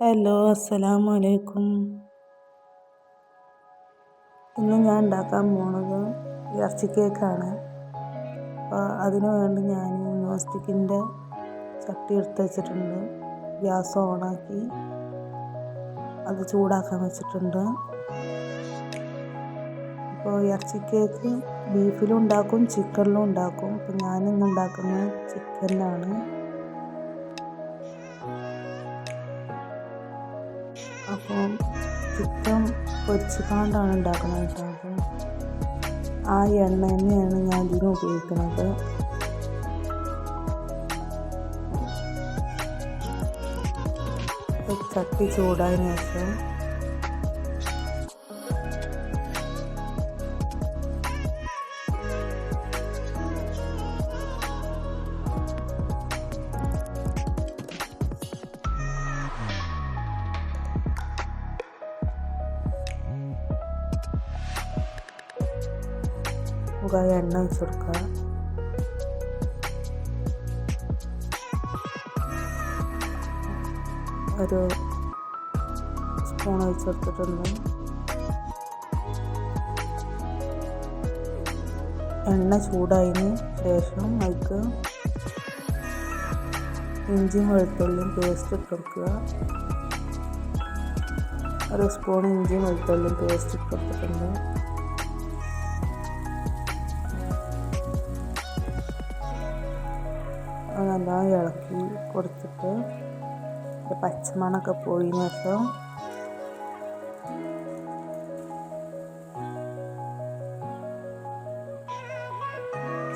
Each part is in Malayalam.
ഹലോ അസ്സലാമു അലൈക്കും ഇന്ന് ഞാൻ ഉണ്ടാക്കാൻ പോണത് ഇറച്ചി കേക്കാണ് അപ്പോൾ അതിനു വേണ്ടി ഞാൻ നോൺ ചട്ടി എടുത്ത് വെച്ചിട്ടുണ്ട്. ഗ്യാസ് ഓണാക്കി അത് ചൂടാക്കാൻ വെച്ചിട്ടുണ്ട്. അപ്പോൾ ഇറച്ചി കേക്ക് ബീഫിലും ഉണ്ടാക്കും ചിക്കനിലും ഉണ്ടാക്കും. അപ്പോൾ ഞാനിന്ന് ഉണ്ടാക്കുന്നത് ചിക്കനിലാണ്. അപ്പോൾ ചിക്കൻ പൊരിച്ചിക്കാണ്ടാണ് ഉണ്ടാക്കുന്നത് കേട്ടോ. അപ്പം ആ എണ്ണ തന്നെയാണ് ഞാൻ ഇതിന് ഉപയോഗിക്കുന്നത്. ചട്ടി ചൂടായതിനു ശേഷം മുഖം എണ്ണ കൊടുക്കുക. ഒരു സ്പൂൺ ഒഴിച്ച് കൊടുത്തിട്ടുണ്ട്. എണ്ണ ചൂടായതിന് ശേഷം അതിക്ക് ഇഞ്ചിയും വെളുത്തുള്ളിയും പേസ്റ്റ് ഇട്ട് കൊടുക്കുക. ഒരു സ്പൂൺ ഇഞ്ചിയും വെളുത്തുള്ളിയും പേസ്റ്റ് ഇട്ട് കൊടുത്തിട്ടുണ്ട്. പച്ചമണമൊക്കെ പോയി ശേഷം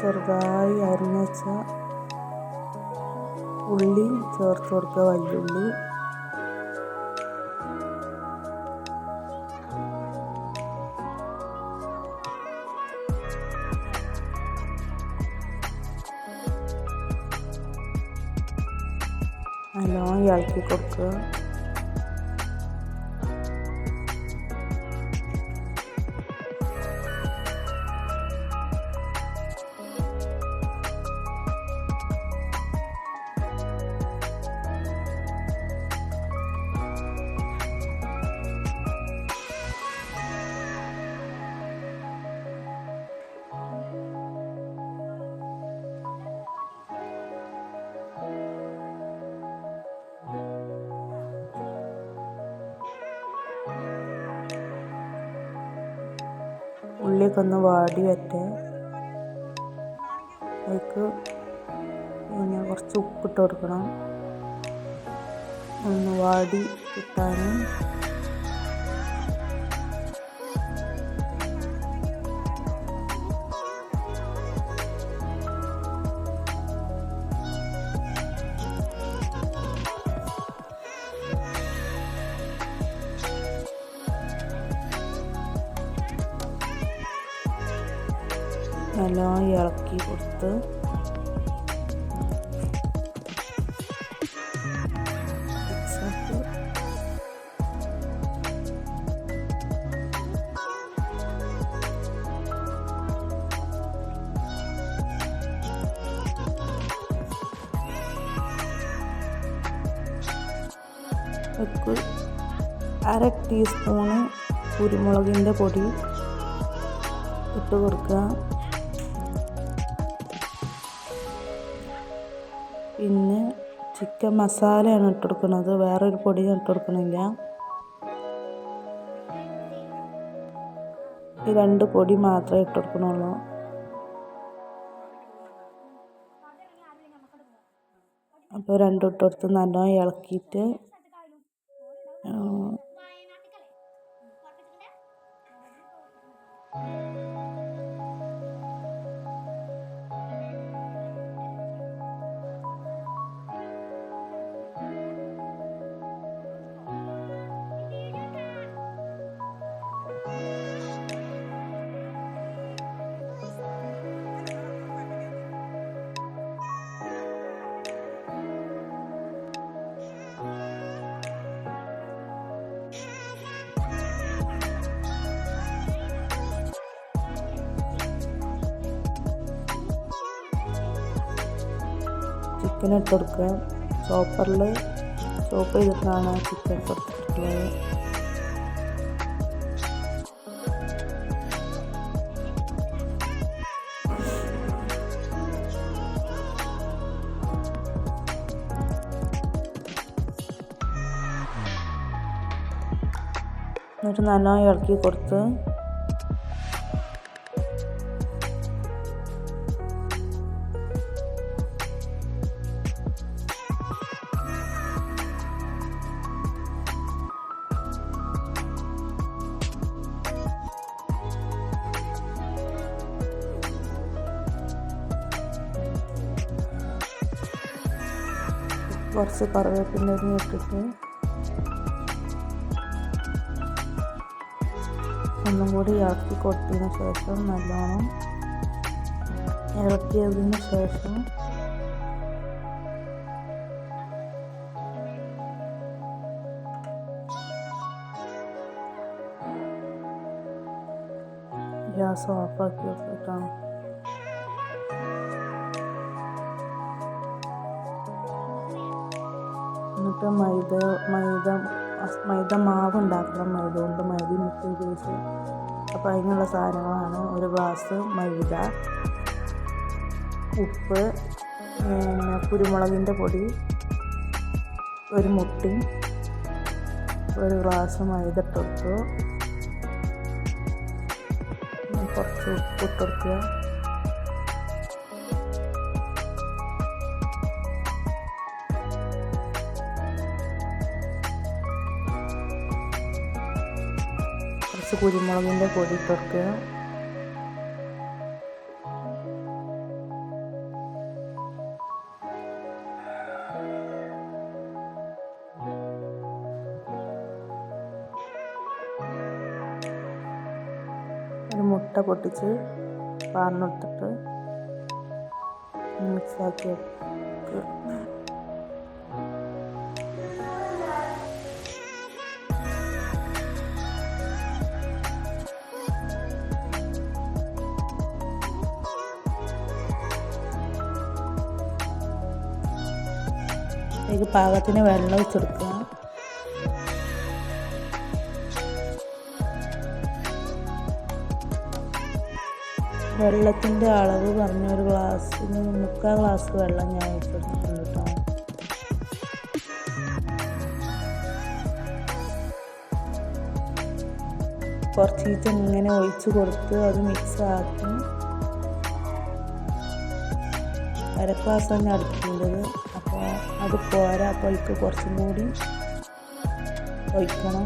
ചെറുതായി അരിഞ്ഞ ഉള്ളി ചേർത്ത് കൊടുക്കുക വല്യുള്ളി. നല്ലോണം ഇളക്കി കൊടുക്കുക ഉള്ളിയൊക്കെ ഒന്ന് വാടി വരട്ടെ. അതിലേക്ക് പിന്നെ കുറച്ച് ഉപ്പിട്ട് കൊടുക്കണം. ഒന്ന് വാടി കിട്ടാൻ നല്ലോണം ഇളക്കി കൊടുത്ത് അര ടീസ്പൂണ് കുരുമുളകിന്റെ പൊടി ഇട്ട് കൊടുക്കുക. ചിക്കൻ മസാലയാണ് ഇട്ട് കൊടുക്കുന്നത് വേറൊരു പൊടി ഇട്ട് കൊടുക്കണില്ല ഈ രണ്ട് പൊടി മാത്രമേ ഇട്ട് കൊടുക്കണുള്ളൂ അപ്പോൾ രണ്ടും ഇട്ട് കൊടുത്ത് നല്ലോണം ഇളക്കിയിട്ട് ചിക്കൻ ഇട്ട് കൊടുക്കുക. ചോപ്പറിൽ ചോപ്പ് ചെയ്തിട്ടാണ് ചിക്കൻ കൊടുത്തിട്ടുള്ളത്. എന്നിട്ട് നല്ലോണം ഇളക്കി കൊടുത്ത് കുറച്ച് കറിവേപ്പിന്റെ ഇട്ടിട്ട് ഒന്നും കൂടി ഇളക്കി കൊടുത്തതിന് ശേഷം നല്ലോണം ഇളക്കിയതിന് ശേഷം ഗ്യാസ് ഓഫാക്കി വെച്ചിട്ടാണ്. എന്നിട്ട് മൈദ മൈദ മൈദ മാവ് ഉണ്ടാക്കണം മൈദ കൊണ്ട് മൈദ മിക്സ് ചെയ്ത് അപ്പോൾ അതിനുള്ള സാധനങ്ങളാണ് ഒരു ഗ്ലാസ് മൈദ ഉപ്പ് പിന്നെ കുരുമുളകിന്റെ പൊടി ഒരു മുട്ടി ഒരു ഗ്ലാസ് മൈദ ഇട്ടെടുത്തു കുറച്ച് ഉപ്പ് ഇട്ടെടുക്കുക കുറച്ച് കുരുമുളകിന്റെ പൊടി ഇട്ടെടുക്കുക ഒരു മുട്ട പൊട്ടിച്ച് പാർന്നെടുത്തിട്ട് മിക്സാക്കി വെക്കുക ഇതിലേക്ക് പാകത്തിന് വെള്ളം ഒഴിച്ചെടുക്കുക. വെള്ളത്തിന്റെ അളവ് പറഞ്ഞ ഒരു ഗ്ലാസ്സിന് മുക്കാൽ ഗ്ലാസ് വെള്ളം ഞാൻ ഒഴിച്ചെടുത്തിട്ടുണ്ട് കേട്ടോ. കുറച്ച് ഇങ്ങനെ ഒഴിച്ച് കൊടുത്ത് അത് മിക്സ് ആക്കി. അരപ്പാസാണ് ഗ്ലാസ് അപ്പോൾ അത് പോരാ അപ്പോൾ കുറച്ചും കൂടി ഒഴിക്കണം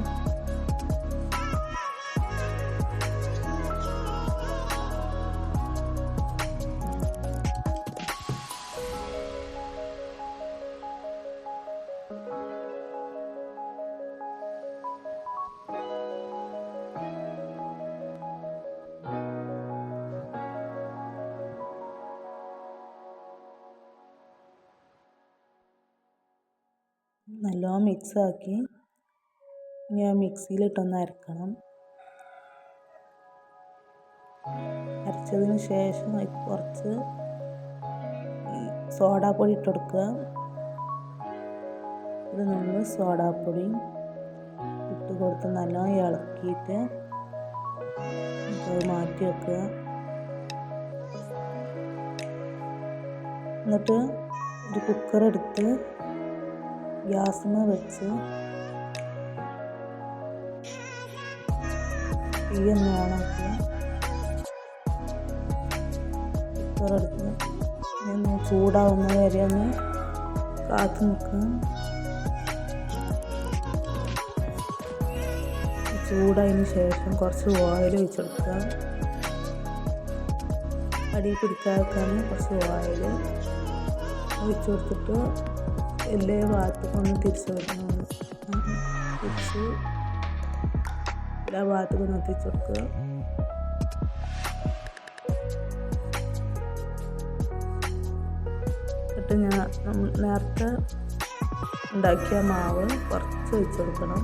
നല്ലോണം മിക്സ് ആക്കി ഞാൻ മിക്സിയിലിട്ടൊന്ന് അരക്കണം. അരച്ചതിന് ശേഷം കുറച്ച് സോഡാപ്പൊടി ഇട്ട് കൊടുക്കുക ഇത് നമ്മൾ സോഡാപ്പൊടി ഇട്ട് കൊടുത്ത് നല്ലോണം ഇളക്കിയിട്ട് അത് മാറ്റി വെക്കുക. എന്നിട്ട് ഒരു കുക്കർ എടുത്ത് ഗ്യാസിന് വെച്ച് തീ ഒന്ന് ഓണാക്കുക കുക്കറെടുത്ത് ഒന്ന് ചൂടാവുന്ന വരെ ഒന്ന് കാത്തു നിൽക്കുക. ചൂടായതിന് ശേഷം കുറച്ച് ഓയിൽ ഒഴിച്ചെടുക്കുക. അടിയിൽ പിടിക്കാതെ കുറച്ച് ഓയിൽ ഒഴിച്ചു കൊടുത്തിട്ട് എല്ലാ ഭാഗത്തേക്കും ഒന്ന് തിരിച്ചു വെക്കണം തിരിച്ച് എല്ലാ ഭാഗത്തും ഒന്ന് തിരിച്ചു കൊടുക്കുക. എന്നിട്ട് ഞാൻ നേരത്തെ ഉണ്ടാക്കിയ മാവ് കുറച്ച് ഒഴിച്ച് കൊടുക്കണം.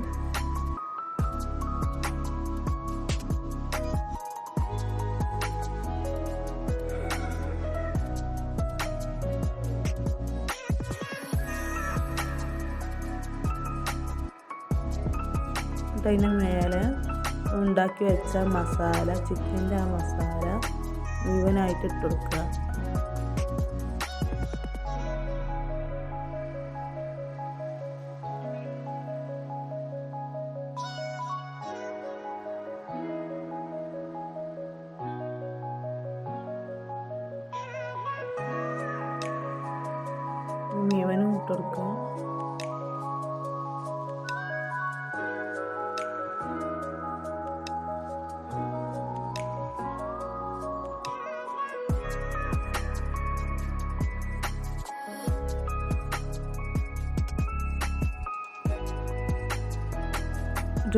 എന്നിട്ട് മേലെ ഉണ്ടാക്കി വെച്ച മസാല ചിക്കന്റെ ആ മസാല മുഴുവനായിട്ട് ഇട്ട് കൊടുക്കുക. മുഴുവനും ഇട്ട്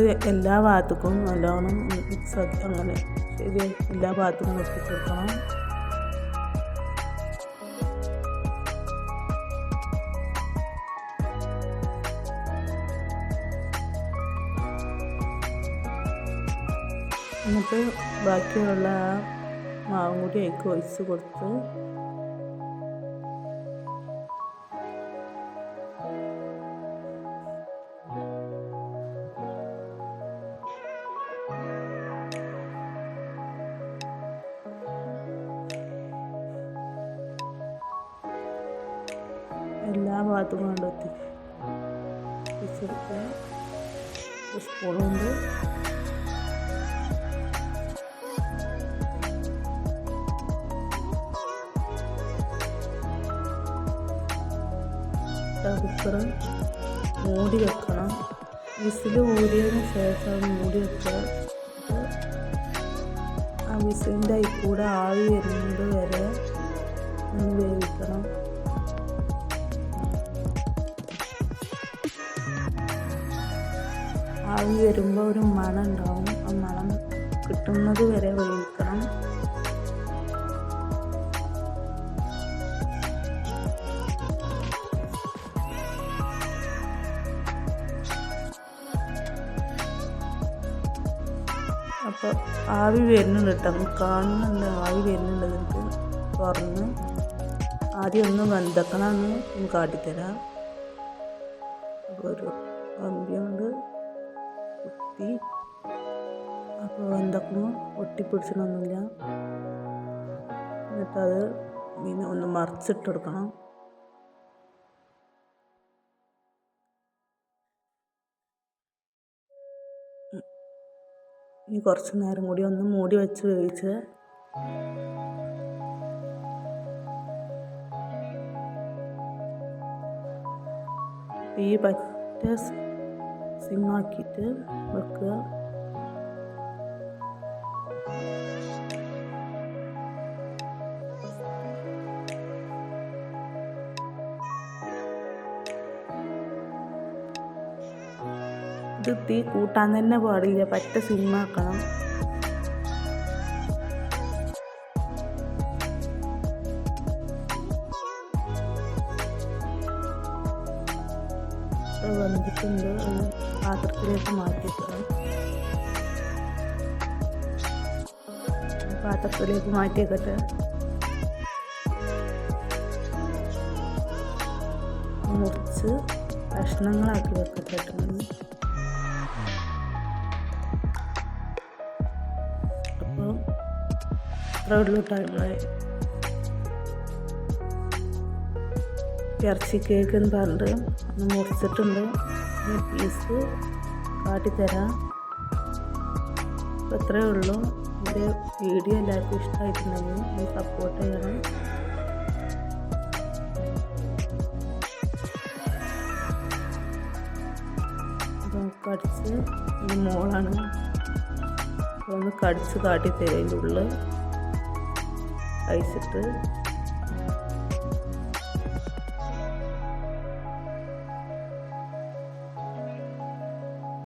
ഇത് എല്ലാ ഭാഗത്തേക്കും നല്ലോണം മിക്സ് ആക്കി അങ്ങനെ ശരി എല്ലാ ഭാഗത്തേക്കും എത്തി കൊടുക്കണം. എന്നിട്ട് ബാക്കിയുള്ള മാവും കൂടി ഒഴിച്ച് കൊടുത്ത് എല്ലാ ഭാഗത്തും കൊണ്ടെത്തി. വെച്ചെടുക്കുക സ്പൂൺ കൊണ്ട്. കുക്കർ മൂടി വെക്കണം. വിസിൽ ഊരിയതിന് ശേഷം മൂടി വെക്കുക. ആ വിസിലിന്റെ അതിൽ കൂടെ ആവി വരുന്നത് വരെ ഒന്ന് വേവിക്കണം. ആവി വരുമ്പോൾ ഒരു മണം ഉണ്ടാവും. ആ മണം കിട്ടുന്നത് വരെ വേവിക്കണം അപ്പോൾ ആവി വരുന്നുണ്ട് കേട്ടോ. കാണുന്നുണ്ട് ആവി വരുന്നുണ്ട് നിങ്ങൾക്ക് തുറന്ന്. ആദ്യം ഒന്ന് വെന്തക്കണമെന്ന് കാട്ടിത്തരാം. അപ്പോൾ ഒരു കമ്പി കുത്തി അപ്പോൾ വെന്തക്കുമ്പോൾ ഒട്ടിപ്പിടിച്ചിട്ടൊന്നുമില്ല എന്നിട്ടത് പിന്നെ ഒന്ന് മറിച്ചിട്ട് കൊടുക്കണം. ഇനി കുറച്ച് നേരം കൂടി ഒന്ന് മൂടി വെച്ച് വേവിച്ച് ഈ പറ്റ സിമ്മാക്കിയിട്ട് വെക്കുക. ഇത് തീ കൂട്ടാൻ തന്നെ പാടില്ല. പറ്റ സിമ്മാക്കണം. വന്നിട്ടുണ്ട്. പാത്രത്തിലേക്ക് മാറ്റിയേക്കട്ടെ. മുറിച്ച് കഷ്ണങ്ങളാക്കി വെക്കട്ടെ കേട്ടോ. അപ്പോൾ ഇത്ര ഉള്ളൂ ടൈമായി ഇറച്ചി കേക്ക് എന്ന് പറഞ്ഞിട്ട് മുറിച്ചിട്ടുണ്ട്. പീസ് കാട്ടിത്തരാം. അപ്പോൾ ഇത്രയേ ഉള്ളൂ. എന്റെ വീഡിയോ എല്ലാവർക്കും ഇഷ്ടമായിട്ടുണ്ടെങ്കിൽ ഒന്ന് സപ്പോർട്ട് ചെയ്യണം. കടിച്ച് മോളാണ്. ഒന്ന് കടിച്ച് കാട്ടി ഇതിന്റെ ഉള്ളിൽ. കഴിച്ചിട്ട്